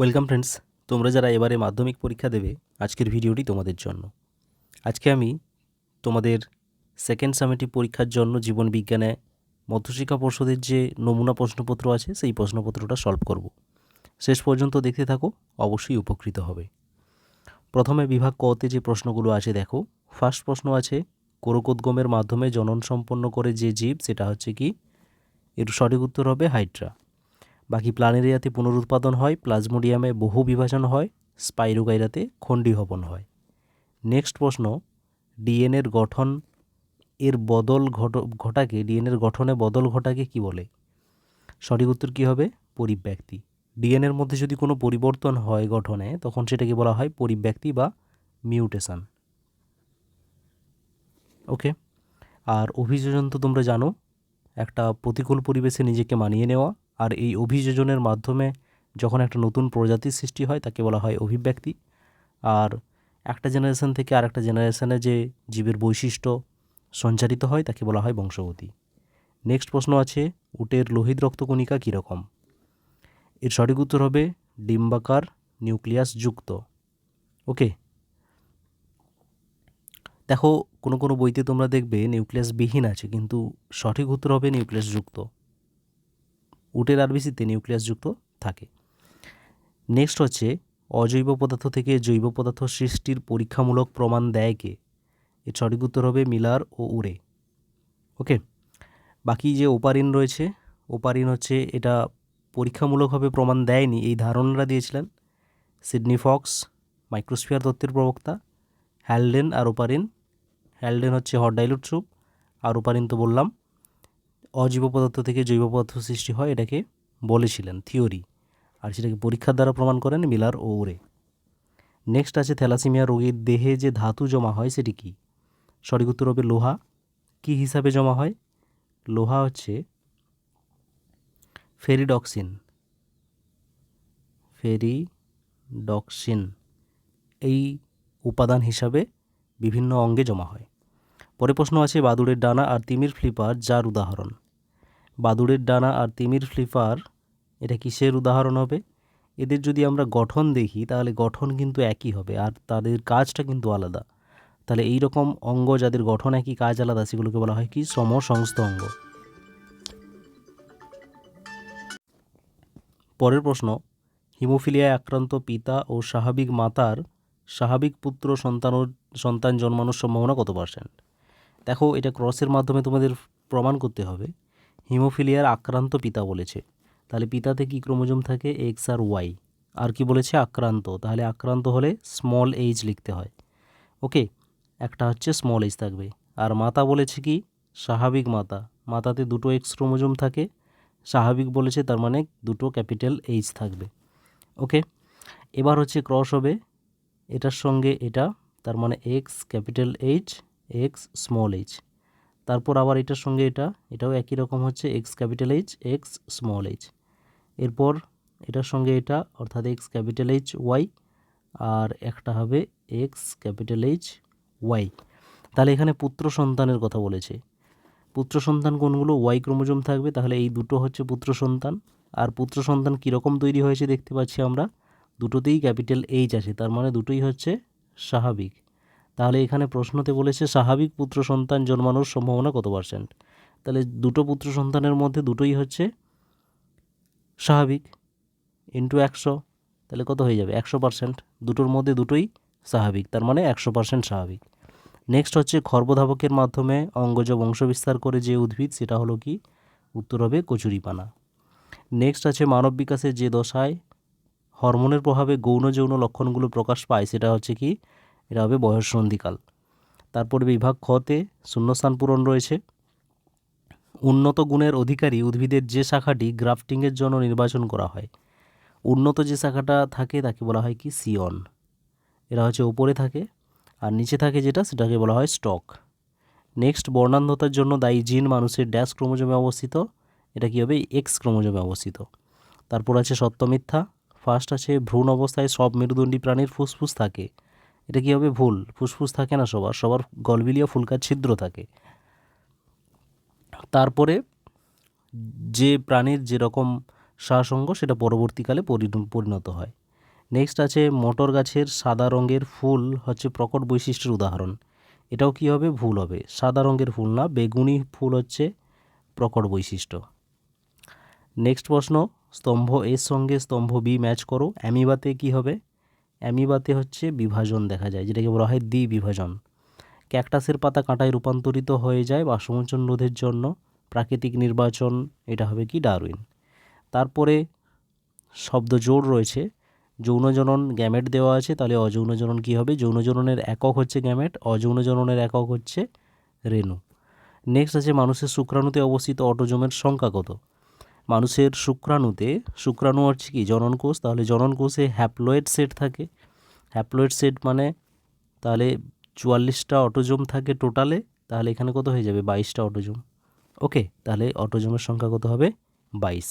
Welcome friends, তোমরা যারা এবারে মাধ্যমিক পরীক্ষা দেবে, আজকের ভিডিওটি তোমাদের জন্য। আজকে আমি তোমাদের সেকেন্ড সামেটিভ পরীক্ষার জন্য জীবন বিজ্ঞানে মধ্যশিক্ষা পর্ষদের যে নমুনা প্রশ্নপত্র আছে, সেই প্রশ্নপত্রটা সলভ করব। শেষ পর্যন্ত দেখতে থাকো, অবশ্যই উপকৃত হবে। প্রথমে বিভাগ কতে যে প্রশ্নগুলো আছে, দেখো। ফার্স্ট প্রশ্ন আছে, কোরকোদ্গমের মাধ্যমে জনন সম্পন্ন করে যে জীব, সেটা হচ্ছে কি? এর সঠিক উত্তর হবে হাইড্রা। বাকি প্লানেরিয়াতে পুনরুৎপাদন হয়, প্লাজমোডিয়ামে বহু বিভাজন হয়, স্পাইরোগাইরাতে খণ্ডীভবন হয়। নেক্সট প্রশ্ন, ডিএনএর গঠন এর বদল ঘট, ঘটাকে, ডিএনএর গঠনে বদল ঘটাকে কি বলে? সঠিক উত্তর কী হবে? পরিব্যক্তি। ডিএনএর মধ্যে যদি কোনো পরিবর্তন হয় গঠনে, তখন সেটাকে বলা হয় পরিব্যক্তি বা মিউটেশন। ওকে? আর অভিযোজন তো তোমরা জানো, একটা প্রতিকূল পরিবেশে নিজেকে মানিয়ে নেওয়া আর এই অভিযোজনের মাধ্যমে যখন একটা নতুন প্রজাতির সৃষ্টি হয়, তাকে বলা হয় অভিব্যক্তি। আর একটা জেনারেশন থেকে আর একটা জেনারেশনে যে জীবের বৈশিষ্ট্য সঞ্চারিত হয়, তাকে বলা হয় বংশগতি। নেক্সট প্রশ্ন আছে, উটের লোহিত রক্তকণিকা কীরকম? এর সঠিক উত্তর হবে, ডিম্বাকার নিউক্লিয়াস যুক্ত। ওকে দেখো, কোনো কোনো বইতে তোমরা দেখবে নিউক্লিয়াস বিহীন আছে, কিন্তু সঠিক উত্তর হবে নিউক্লিয়াস যুক্ত। উটের আরবিসিতে নিউক্লিয়াস যুক্ত থাকে। নেক্সট হচ্ছে, অজৈব পদার্থ থেকে জৈব পদার্থ সৃষ্টির পরীক্ষামূলক প্রমাণ দেয় কে? এর সঠিক উত্তর হবে মিলার ও উরে। ওকে বাকি যে ওপারিন রয়েছে, ওপারিন হচ্ছে এটা পরীক্ষামূলকভাবে প্রমাণ দেয়নি, এই ধারণাটা দিয়েছিলেন সিডনি ফক্স, মাইক্রোস্ফিয়ার তত্ত্বের প্রবক্তা, হ্যালডেন আর ওপারিন। হ্যালডেন হচ্ছে হট ডাইলুট স্যুপ আর ওপারিন তো বললাম। অজীব পদার্থ থেকে জৈব পদার্থ সৃষ্টি হয়, এটাকে বলেছিলেন থিওরি। আর সেটাকে পরীক্ষার দ্বারা প্রমাণ করেন মিলার ও ওরে। নেক্সট আছে থ্যালাসিমিয়া রোগীর দেহে যে ধাতু জমা হয়, সেটি কী? সঠিক উত্তর হবে লোহা। কি হিসাবে জমা হয়? লোহা হচ্ছে ফেরিডক্সিন। ফেরিডক্সিন। এই উপাদান হিসাবে বিভিন্ন অঙ্গে জমা হয়। পরে প্রশ্ন আছে বাদুড়ের ডানা আর তিমির ফ্লিপার যার উদাহরণ। বাদুড়ের ডানা আর তিমির ফ্লিপার, এটা কিসের উদাহরণ হবে? এদের যদি আমরা গঠন দেখি, তাহলে গঠন কিন্তু একই হবে আর তাদের কাজটা কিন্তু আলাদা। তাহলে এই রকম অঙ্গ যাদের গঠন একই, কাজ আলাদা, সেগুলোকে বলা হয় কি? সমসংস্থ অঙ্গ। পরের প্রশ্ন, হিমোফিলিয়ায় আক্রান্ত পিতা ও স্বাভাবিক মাতার স্বাভাবিক পুত্র সন্তান সন্তান জন্মানোর সম্ভাবনা কত পার্সেন্ট দেখো, এটা ক্রসের মাধ্যমে তোমাদের প্রমাণ করতে হবে। হিমোফিলিয়ার আক্রান্ত পিতা বলেছে। তাহলে পিতাতে কি ক্রোমোজোম থাকে? এক্স আর ওয়াই। আর কি বলেছে? আক্রান্ত। তাহলে আক্রান্ত হলে স্মল এইজ লিখতে হয়। ওকে, একটা হচ্ছে স্মল এইজ থাকবে। আর মাতা বলেছে কি? স্বাভাবিক মাতা। মাতাতে দুটো এক্স ক্রোমোজোম থাকে। স্বাভাবিক বলেছে তার মানে দুটো ক্যাপিটাল এইচ থাকবে। ওকে, এবার হচ্ছে ক্রস হবে। এটার সঙ্গে এটা, তার মানে X capital H X small H তারপর আবার এটার সঙ্গে এটা, এটাও একই রকম হচ্ছে X capital H X small H এরপর এটার সঙ্গে এটা, অর্থাৎ এক্স ক্যাপিটাল এইচ ওয়াই আর একটা হবে এক্স ক্যাপিটাল এইচ ওয়াই তাহলে এখানে পুত্র সন্তানের কথা বলেছে। পুত্র সন্তান কোনগুলো? ওয়াই ক্রোমোজোম থাকবে, তাহলে এই দুটো হচ্ছে পুত্র সন্তান। আর পুত্র সন্তান কীরকম তৈরি হয়েছে দেখতে পাচ্ছি আমরা। দুটোতেই ক্যাপিটাল এইচ আছে, তার মানে দুটোই হচ্ছে স্বাভাবিক। তাহলে এখানে প্রশ্নতে বলেছে, স্বাভাবিক পুত্র সন্তান জন্মানোর সম্ভাবনা কত পার্সেন্ট তাহলে দুটো পুত্র সন্তানের মধ্যে দুটোই হচ্ছে স্বাভাবিক ইন্টু একশো, তাহলে কত হয়ে যাবে? একশো পার্সেন্ট দুটোর মধ্যে দুটোই স্বাভাবিক, তার মানে একশো পার্সেন্ট স্বাভাবিক। নেক্সট হচ্ছে খর্বধাবকের মাধ্যমে অঙ্গজ বংশবিস্তার করে যে উদ্ভিদ, সেটা হলো কি? উত্তর হবে কচুরিপানা। নেক্সট আছে মানব বিকাশের যে দশায় হরমোনের প্রভাবে গৌণ যৌন লক্ষণগুলো প্রকাশ পায়, সেটা হচ্ছে কি? এটা হবে বয়ঃসন্ধিকাল তারপর বিভাগ খতে শূন্যস্থান পূরণ রয়েছে। উন্নত গুণের অধিকারী উদ্ভিদের যে শাখাটি গ্রাফটিংয়ের জন্য নির্বাচন করা হয়, উন্নত যে শাখাটা থাকে তাকে বলা হয় কি? সিয়ন। এরা হচ্ছে ওপরে থাকে আর নিচে থাকে যেটা, সেটাকে বলা হয় স্টক। নেক্সট, বর্ণান্ধতার জন্য দায়ী জিন মানুষের ড্যাশ ক্রোমোজোমে অবস্থিত। এটা কী হবে? এক্স ক্রোমোজোমে অবস্থিত। তারপর আছে সত্য মিথ্যা। ফার্স্ট আছে ভ্রূণ অবস্থায় সব মেরুদণ্ডী প্রাণীর ফুসফুস থাকে। এটা কী হবে ভুল? ফুসফুস থাকে না সবার? সবার গলবিলীয় ফুলকার ছিদ্র থাকে। তারপরে যে প্রাণীর যেরকম শ্বাসঙ্গ সেটা পরবর্তীকালে পরিণত হয়। নেক্সট আছে মটর গাছের সাদা রঙের ফুল হচ্ছে প্রকট বৈশিষ্ট্যের উদাহরণ। এটাও কি হবে? ভুল হবে। সাদা রঙের ফুল না, বেগুনি ফুল হচ্ছে প্রকট বৈশিষ্ট্য। নেক্সট প্রশ্ন, স্তম্ভ, এর সঙ্গে স্তম্ভ বি ম্যাচ করো। অ্যামিবাতে কি হবে? অ্যামিবাতে হচ্ছে বিভাজন দেখা যায়, যেটাকে বলা হয় দ্বি বিভাজন ক্যাকটাসের পাতা কাঁটায় রূপান্তরিত হয়ে যায় বাষ্পমোচন রোধের জন্য। প্রাকৃতিক নির্বাচন, এটা হবে কি ডারউইন। তারপরে শব্দ জোর রয়েছে। যৌনজনন গ্যামেট দেওয়া আছে, তাহলে অযৌনজনন কী হবে? যৌনজননের একক হচ্ছে গ্যামেট অযৌনজননের একক হচ্ছে রেণু। নেক্সট আছে মানুষের শুক্রাণুতে অবস্থিত অটোজোমের সংখ্যা কত? মানুষের শুক্রাণুতে, শুক্রাণু হচ্ছে কি? জনন কোষ। তাহলে জনন কোষে হ্যাপ্লয়েড সেট থাকে। হ্যাপ্লয়েড সেট মানে তাহলে চুয়াল্লিশটা অটোজোম থাকে টোটালে তাহলে এখানে কত হয়ে যাবে? বাইশটা অটোজোম। ওকে তাহলে অটোজোমের সংখ্যা কত হবে? বাইশ।